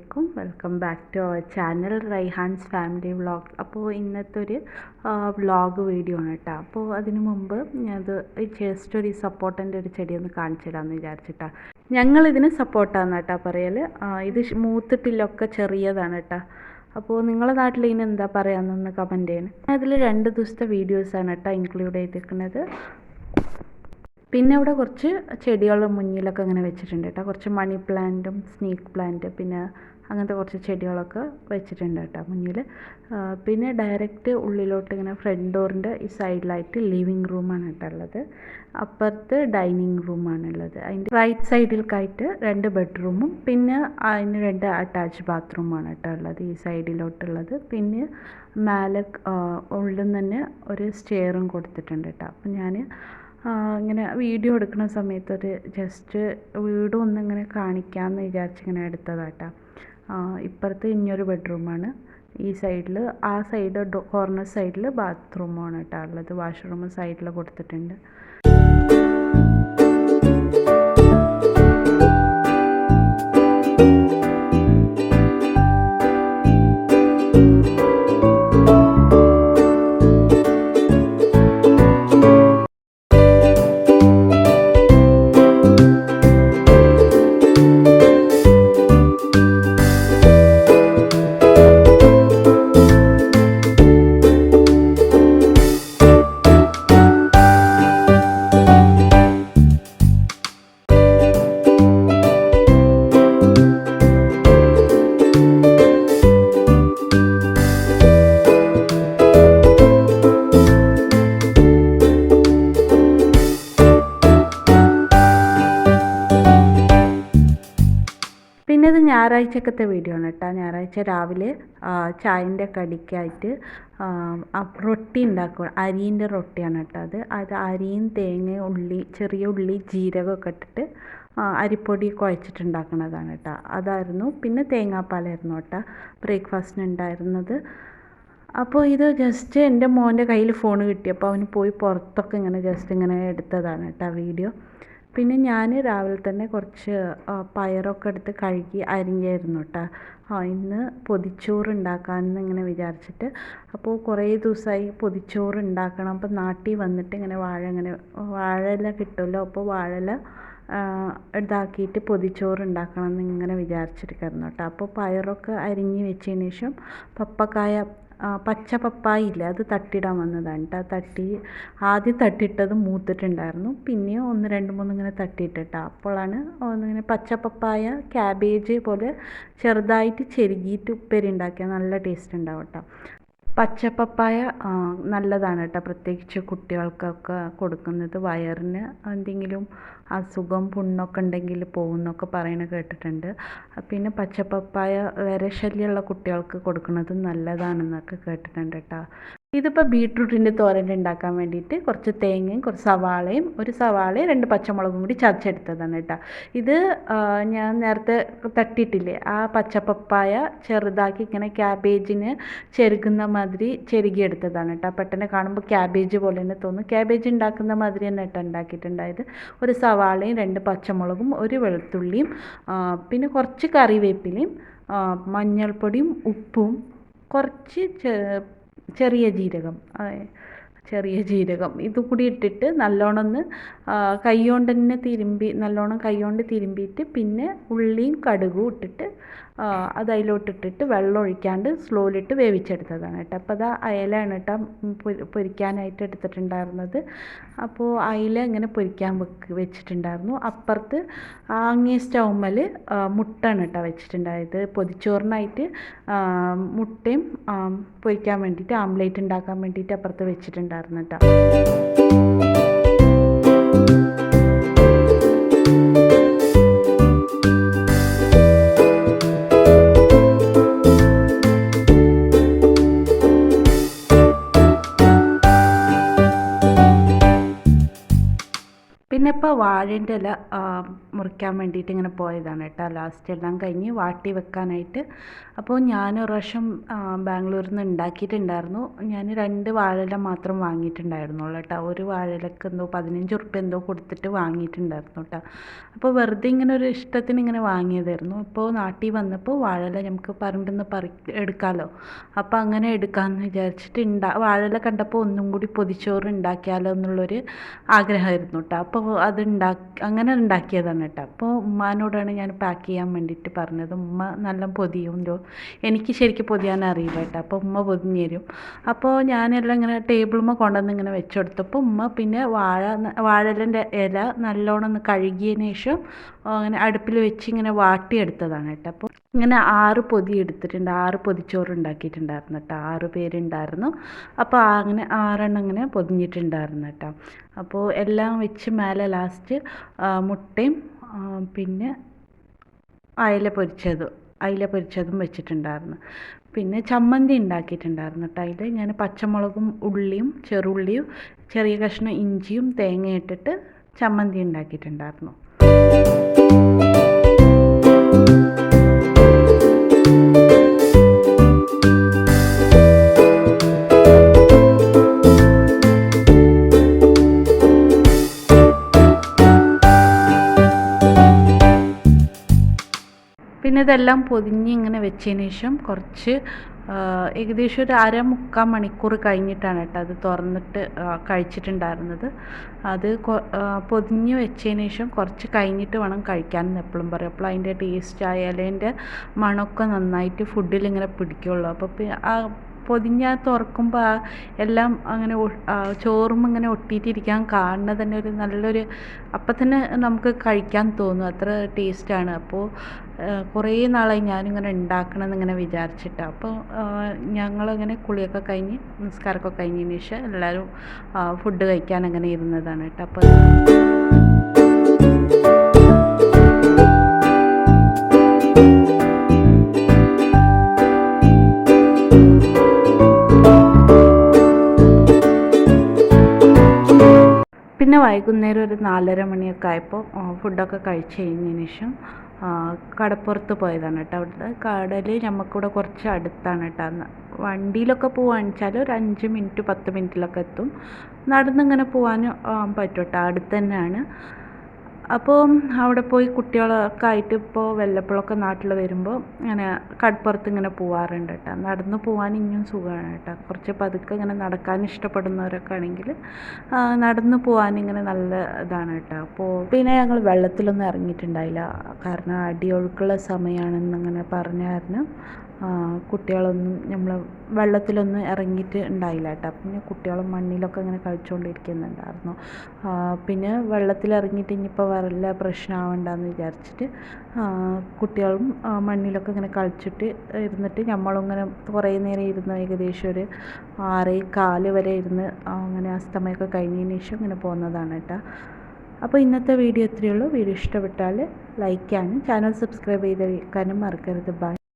അലൈക്കും welcome back to our channel Raihan's family vlog അപ്പോൾ ഇന്നത്തെ ഒരു വ്ളോഗ് വീഡിയോ ആണ് കേട്ടോ അപ്പോൾ അതിന് മുമ്പ് ഞാനത് ജസ്റ്റ് ഒരു സപ്പോർട്ടന്റെ ഒരു ചെടി ഒന്ന് കാണിച്ചിടാമെന്ന് വിചാരിച്ചിട്ടാ. ഞങ്ങളിതിന് സപ്പോർട്ടാന്ന് കേട്ടോ പറയൽ ഇത് മൂത്തിട്ടില്ലൊക്കെ ചെറിയതാണ് കേട്ടോ അപ്പോൾ നിങ്ങളുടെ നാട്ടിൽ ഇതിന് എന്താ പറയാമെന്നൊന്ന് കമന്റ് ചെയ്യണം. അതിൽ രണ്ട് ദിവസത്തെ വീഡിയോസാണ് കേട്ടോ ഇൻക്ലൂഡ് ചെയ്തിരിക്കുന്നത് പിന്നെ അവിടെ കുറച്ച് ചെടികൾ മുന്നിലൊക്കെ ഇങ്ങനെ വെച്ചിട്ടുണ്ട് കേട്ടോ. കുറച്ച് മണി പ്ലാന്റും സ്നേക്ക് പ്ലാന്റ് പിന്നെ അങ്ങനത്തെ കുറച്ച് ചെടികളൊക്കെ വെച്ചിട്ടുണ്ട് കേട്ടോ മുന്നിൽ. പിന്നെ ഡയറക്റ്റ് ഉള്ളിലോട്ട് ഇങ്ങനെ ഫ്രണ്ട് ഡോറിന്റെ ഈ സൈഡിലായിട്ട് ലിവിങ് റൂമാണ് കേട്ടോ ഉള്ളത്. അപ്പുറത്ത് ഡൈനിങ് റൂമാണ് ഉള്ളത്. അതിന്റെ റൈറ്റ് സൈഡിലേക്കായിട്ട് രണ്ട് ബെഡ്റൂമും പിന്നെ അതിന് രണ്ട് അറ്റാച്ച് ബാത്റൂമാണ് കേട്ടോ ഉള്ളത് ഈ സൈഡിലോട്ടുള്ളത് പിന്നെ മേലെ ഉള്ളിൽ നിന്ന് തന്നെ ഒരു സ്റ്റെയറും കൊടുത്തിട്ടുണ്ട് കേട്ടോ. അപ്പം ഞാൻ ഇങ്ങനെ വീഡിയോ എടുക്കുന്ന സമയത്ത് ഒരു ജസ്റ്റ് വീടും ഒന്നിങ്ങനെ കാണിക്കാമെന്ന് വിചാരിച്ച് ഇങ്ങനെ എടുത്തതാട്ടാ. ഇപ്പുറത്ത് ഇനിയൊരു ബെഡ്റൂമാണ് ഈ സൈഡിൽ ആ സൈഡ് കോർണർ സൈഡിൽ ബാത്റൂമാണ് കേട്ടോ ഉള്ളത്. വാഷ്റൂം സൈഡിൽ കൊടുത്തിട്ടുണ്ട്. പിന്നെ ഇത് ഞായറാഴ്ചക്കത്തെ വീഡിയോ ആണ് കേട്ടോ ഞായറാഴ്ച രാവിലെ ചായന്റെ കടിക്കായിട്ട് റൊട്ടി ഉണ്ടാക്കുക അരിന്റെ റൊട്ടിയാണ് കേട്ടോ അത്. അത് അരിയും തേങ്ങയും ഉള്ളി ചെറിയ ഉള്ളി ജീരകമൊക്കെ ഇട്ടിട്ട് അരിപ്പൊടി കുഴച്ചിട്ടുണ്ടാക്കുന്നതാണ് കേട്ടോ അതായിരുന്നു. പിന്നെ തേങ്ങാപ്പാലായിരുന്നു കേട്ടോ ബ്രേക്ക്ഫാസ്റ്റിന് ഉണ്ടായിരുന്നത് അപ്പോൾ ഇത് ജസ്റ്റ് എന്റെ മോന്റെ കയ്യിൽ ഫോൺ കിട്ടിയപ്പോൾ അവന് പോയി പുറത്തൊക്കെ ഇങ്ങനെ ജസ്റ്റ് ഇങ്ങനെ എടുത്തതാണ് കേട്ടോ വീഡിയോ. പിന്നെ ഞാൻ രാവിലെ തന്നെ കുറച്ച് പയറൊക്കെ എടുത്ത് കഴുകി അരിഞ്ഞായിരുന്നു കേട്ടോ ആ ഇന്ന് പൊതിച്ചോറ് ഉണ്ടാക്കാമെന്ന് ഇങ്ങനെ വിചാരിച്ചിട്ട് അപ്പോൾ കുറേ ദിവസമായി പൊതിച്ചോറ് ഉണ്ടാക്കണം. അപ്പോൾ നാട്ടിൽ വന്നിട്ട് ഇങ്ങനെ വാഴ ഇങ്ങനെ വാഴയില കിട്ടുമല്ലോ അപ്പോൾ വാഴയില ഇതാക്കിയിട്ട് പൊതിച്ചോറ് ഉണ്ടാക്കണം എന്ന് ഇങ്ങനെ വിചാരിച്ചിരിക്കുന്നു കേട്ടോ അപ്പോൾ പയറൊക്കെ അരിഞ്ഞ് വെച്ചതിന് ശേഷം പപ്പക്കായ പച്ച പപ്പായ ഇല്ല അത് തട്ടിടാൻ വന്നതാണ് കേട്ടോ തട്ടി ആദ്യം തട്ടിയിട്ടത് മൂത്തിട്ടുണ്ടായിരുന്നു. പിന്നെ ഒന്ന് രണ്ട് മൂന്ന് ഇങ്ങനെ തട്ടിയിട്ടിട്ടാ. അപ്പോഴാണ് ഒന്നിങ്ങനെ പച്ച പപ്പായ ക്യാബേജ് പോലെ ചെറുതായിട്ട് ചെരുകിയിട്ട് ഉപ്പേരി ഉണ്ടാക്കിയാൽ നല്ല ടേസ്റ്റ് ഉണ്ടാവും കേട്ടോ പച്ചപ്പപ്പായ നല്ലതാണ് കേട്ടോ. പ്രത്യേകിച്ച് കുട്ടികൾക്കൊക്കെ കൊടുക്കുന്നത് വയറിന് എന്തെങ്കിലും അസുഖം പുണ്ണൊക്കെ ഉണ്ടെങ്കിൽ പോകുന്നൊക്കെ പറയണ കേട്ടിട്ടുണ്ട്. പിന്നെ പച്ചപ്പപ്പായ വിരശല്യമുള്ള കുട്ടികൾക്ക് കൊടുക്കുന്നത് നല്ലതാണെന്നൊക്കെ കേട്ടിട്ടുണ്ട് കേട്ടോ. ഇതിപ്പോൾ ബീട്രൂട്ടിന്റെ തോരൻ ഉണ്ടാക്കാൻ വേണ്ടിയിട്ട് കുറച്ച് തേങ്ങയും കുറച്ച് സവാളയും ഒരു സവാളയും രണ്ട് പച്ചമുളകും കൂടി ചതച്ചെടുത്തതാണ് കേട്ടോ. ഇത് ഞാൻ നേരത്തെ തട്ടിയിട്ടില്ലേ ആ പച്ചപ്പപ്പായ ചെറുതാക്കി ഇങ്ങനെ ക്യാബേജിന് ചെരുകുന്ന മാതിരി ചെരുകിയെടുത്തതാണ് കേട്ടോ. പെട്ടെന്ന് കാണുമ്പോൾ ക്യാബേജ് പോലെ തന്നെ തോന്നും. ക്യാബേജ് ഉണ്ടാക്കുന്ന മാതിരി തന്നെ കേട്ടോ ഉണ്ടാക്കിയിട്ടുണ്ടായത്. ഒരു സവാളയും രണ്ട് പച്ചമുളകും ഒരു വെളുത്തുള്ളിയും പിന്നെ കുറച്ച് കറിവേപ്പിലയും മഞ്ഞൾപ്പൊടിയും ഉപ്പും കുറച്ച് ചെറിയ ജീരകം ചെറിയ ജീരകം. ഇത് കൂടി ഇട്ടിട്ട് നല്ലോണം ഒന്ന് കൈ കൊണ്ട് തന്നെ തിരുമ്പി നല്ലോണം കൈ കൊണ്ട് തിരുമ്പിയിട്ട് പിന്നെ ഉള്ളിയും കടുകും ഇട്ടിട്ട് അത് അതിലോട്ടിട്ടിട്ട് വെള്ളം ഒഴിക്കാണ്ട് സ്ലോയിലിട്ട് വേവിച്ചെടുത്തതാണ് കേട്ടോ. അപ്പോൾ അത് അയലയാണ് കേട്ടോ പൊരിക്കാനായിട്ട് എടുത്തിട്ടുണ്ടായിരുന്നത്. അപ്പോൾ അയില ഇങ്ങനെ പൊരിക്കാൻ വെക്ക് വെച്ചിട്ടുണ്ടായിരുന്നു. അപ്പുറത്ത് ആങ്ങിയ സ്റ്റൗമ്മൽ മുട്ടാണ് കേട്ടോ വെച്ചിട്ടുണ്ടായത്. പൊതിച്ചോറിനായിട്ട് മുട്ടയും പൊരിക്കാൻ വേണ്ടിയിട്ട് ആംലേറ്റ് ഉണ്ടാക്കാൻ വേണ്ടിയിട്ട് അപ്പുറത്ത് വെച്ചിട്ടുണ്ടായിരുന്നു കേട്ടോ. ഉമ്മായപ്പോൾ വാഴേന്റെ ഇല മുറിക്കാൻ വേണ്ടിയിട്ട് ഇങ്ങനെ പോയതാണ് കേട്ടോ. ലാസ്റ്റ് എല്ലാം കഴിഞ്ഞ് വാട്ടി വെക്കാനായിട്ട്. അപ്പോൾ ഞാൻ ഒരു പ്രാവശ്യം ബാംഗ്ലൂരിൽ നിന്ന് ഉണ്ടാക്കിയിട്ടുണ്ടായിരുന്നു. ഞാൻ രണ്ട് വാഴയില മാത്രം വാങ്ങിയിട്ടുണ്ടായിരുന്നുള്ളൂ കേട്ടോ. ഒരു വാഴയിലക്ക് എന്തോ പതിനഞ്ച് ഉറുപ്പ്യ എന്തോ കൊടുത്തിട്ട് വാങ്ങിയിട്ടുണ്ടായിരുന്നു കേട്ടോ. അപ്പോൾ വെറുതെ ഇങ്ങനെ ഒരു ഇഷ്ടത്തിന് ഇങ്ങനെ വാങ്ങിയതായിരുന്നു. അപ്പോൾ നാട്ടിൽ വന്നപ്പോൾ വാഴയില നമുക്ക് പറമ്പിൽ നിന്ന് പറി എടുക്കാമല്ലോ അപ്പോൾ അങ്ങനെ എടുക്കാമെന്ന് വിചാരിച്ചിട്ട് ഉണ്ടാ വാഴയില കണ്ടപ്പോൾ ഒന്നും കൂടി പൊതിച്ചോറ് ഉണ്ടാക്കിയാലോ എന്നുള്ളൊരു ആഗ്രഹമായിരുന്നു കേട്ടോ. അപ്പോൾ അത് ഉണ്ടാക്കി അങ്ങനെ ഉണ്ടാക്കിയതാണ് കേട്ടോ. അപ്പോൾ ഉമ്മാനോടാണ് ഞാൻ പാക്ക് ചെയ്യാൻ വേണ്ടിയിട്ട് പറഞ്ഞത്. ഉമ്മ നല്ല പൊതിയുമല്ലോ എനിക്ക് ശരിക്കും പൊതിയാൻ അറിയില്ല കേട്ടോ. അപ്പോൾ ഉമ്മ പൊതിഞ്ഞ് തരും. അപ്പോൾ ഞാനെല്ലാം ഇങ്ങനെ ടേബിളുമ്മ കൊണ്ടുവന്ന് ഇങ്ങനെ വെച്ച് കൊടുത്തപ്പോൾ ഉമ്മ പിന്നെ വാഴ വാഴലിന്റെ ഇല നല്ലോണം ഒന്ന് കഴുകിയതിന് ശേഷം അങ്ങനെ അടുപ്പിൽ വെച്ച് ഇങ്ങനെ വാട്ടിയെടുത്തതാണ് കേട്ടോ. അപ്പോൾ ഇങ്ങനെ ആറ് പൊതി എടുത്തിട്ടുണ്ട് ആറ് പൊതിച്ചോറ് ഉണ്ടാക്കിയിട്ടുണ്ടായിരുന്നു കേട്ടോ. ആറ് പേരുണ്ടായിരുന്നു. അപ്പോൾ അങ്ങനെ ആറെണ്ണം ഇങ്ങനെ പൊതിഞ്ഞിട്ടുണ്ടായിരുന്നു കേട്ടോ. അപ്പോൾ എല്ലാം വെച്ച് മേലെ ലാസ്റ്റ് മുട്ടയും പിന്നെ അയല പൊരിച്ചതും അയില പൊരിച്ചതും വെച്ചിട്ടുണ്ടായിരുന്നു. പിന്നെ ചമ്മന്തി ഉണ്ടാക്കിയിട്ടുണ്ടായിരുന്നു കേട്ടോ അതിൽ ഞാൻ പച്ചമുളകും ഉള്ളിയും ചെറുള്ളിയും ചെറിയ കഷ്ണം ഇഞ്ചിയും തേങ്ങ ഇട്ടിട്ട് ചമ്മന്തി ഉണ്ടാക്കിയിട്ടുണ്ടായിരുന്നു. പിന്നെ ഇതെല്ലാം പൊതിഞ്ഞ് ഇങ്ങനെ വെച്ചതിന് ശേഷം കുറച്ച് ഏകദേശം ഒരു അര മുക്കാൽ മണിക്കൂർ കഴിഞ്ഞിട്ടാണ് കേട്ടോ അത് തുറന്നിട്ട് കഴിച്ചിട്ടുണ്ടായിരുന്നത്. അത് പൊതിഞ്ഞ് വെച്ചതിന് ശേഷം കുറച്ച് കഴിഞ്ഞിട്ട് വേണം കഴിക്കാൻ എന്ന് എപ്പോഴും പറയും. അപ്പോൾ അതിന്റെ ടേസ്റ്റ് ആ ഇലേന്റെ മണമൊക്കെ നന്നായിട്ട് ഫുഡിൽ ഇങ്ങനെ പിടിക്കുള്ളൂ. അപ്പോൾ പൊതിഞ്ഞ തുറക്കുമ്പോൾ ആ എല്ലാം അങ്ങനെ ചോറും ഇങ്ങനെ ഒട്ടിയിട്ടിരിക്കാൻ കാണുന്നത് തന്നെ ഒരു നല്ലൊരു അപ്പം തന്നെ നമുക്ക് കഴിക്കാൻ തോന്നും. അത്ര ടേസ്റ്റാണ് അപ്പോൾ കുറേ നാളായി ഞാനിങ്ങനെ ഉണ്ടാക്കണം എന്നിങ്ങനെ വിചാരിച്ചിട്ട്. അപ്പോൾ ഞങ്ങളിങ്ങനെ കുളിയൊക്കെ കഴിഞ്ഞ് നിസ്കാരമൊക്കെ കഴിഞ്ഞതിന് ശേഷം എല്ലാവരും ഫുഡ് കഴിക്കാൻ അങ്ങനെ ഇരുന്നതാണ് കേട്ടോ. അപ്പോൾ പിന്നെ വൈകുന്നേരം ഒരു നാലര മണിയൊക്കെ ആയപ്പോൾ ഫുഡൊക്കെ കഴിച്ച് കഴിഞ്ഞതിന് ശേഷം കടപ്പുറത്ത് പോയതാണ് കേട്ടോ. അവിടുത്തെ കടൽ നമുക്കിവിടെ കുറച്ച് അടുത്താണ് കേട്ടോ. വണ്ടിയിലൊക്കെ പോവാന്ന് വെച്ചാൽ ഒരു അഞ്ച് മിനിറ്റ് പത്ത് മിനിറ്റിലൊക്കെ എത്തും. നടന്നിങ്ങനെ പോകാൻ പറ്റും കേട്ടോ. അടുത്ത് തന്നെയാണ്. അപ്പോൾ അവിടെ പോയി കുട്ടികളൊക്കെ ആയിട്ട് ഇപ്പോൾ വല്ലപ്പോഴൊക്കെ നാട്ടിൽ വരുമ്പോൾ ഇങ്ങനെ കടപ്പുറത്ത് ഇങ്ങനെ പോവാറുണ്ട് കേട്ടോ നടന്ന് പോകാൻ ഇനിയും സുഖമാണ് കേട്ടോ കുറച്ച് പതുക്കെ ഇങ്ങനെ നടക്കാൻ ഇഷ്ടപ്പെടുന്നവരൊക്കെ ആണെങ്കിൽ നടന്ന് പോകാൻ ഇങ്ങനെ നല്ല ഇതാണ് കേട്ടോ അപ്പോൾ പിന്നെ ഞങ്ങൾ വെള്ളത്തിലൊന്നും ഇറങ്ങിയിട്ടുണ്ടായില്ല. കാരണം അടിയൊഴുക്കുള്ള സമയമാണെന്നങ്ങനെ പറഞ്ഞ കാരണം കുട്ടികളൊന്നും നമ്മൾ വെള്ളത്തിലൊന്നും ഇറങ്ങിയിട്ട് ഉണ്ടായില്ല കേട്ടോ. പിന്നെ കുട്ടികൾ മണ്ണിലൊക്കെ ഇങ്ങനെ കളിച്ചുകൊണ്ടിരിക്കുന്നുണ്ടായിരുന്നു പിന്നെ വെള്ളത്തിൽ ഇറങ്ങിയിട്ട് ഇനിയിപ്പോൾ വല്ല പ്രശ്നമാവണ്ടെന്ന് വിചാരിച്ചിട്ട് കുട്ടികളും മണ്ണിലൊക്കെ ഇങ്ങനെ കളിച്ചിട്ട് ഇരുന്നിട്ട് നമ്മളും ഇങ്ങനെ കുറേ നേരം ഇരുന്ന് ഏകദേശം ഒരു ആറേ കാൽ വരെ ഇരുന്ന് അങ്ങനെ അസ്തമയൊക്കെ കഴിഞ്ഞതിന് ശേഷം ഇങ്ങനെ പോകുന്നതാണ് കേട്ടോ. അപ്പോൾ ഇന്നത്തെ വീഡിയോ ഇത്രയേ ഉള്ളൂ. വീഡിയോ ഇഷ്ടപ്പെട്ടാൽ ലൈക്ക് ചെയ്യാനും ചാനൽ സബ്സ്ക്രൈബ് ചെയ്ത് വെക്കാനും മറക്കരുത്. ബൈ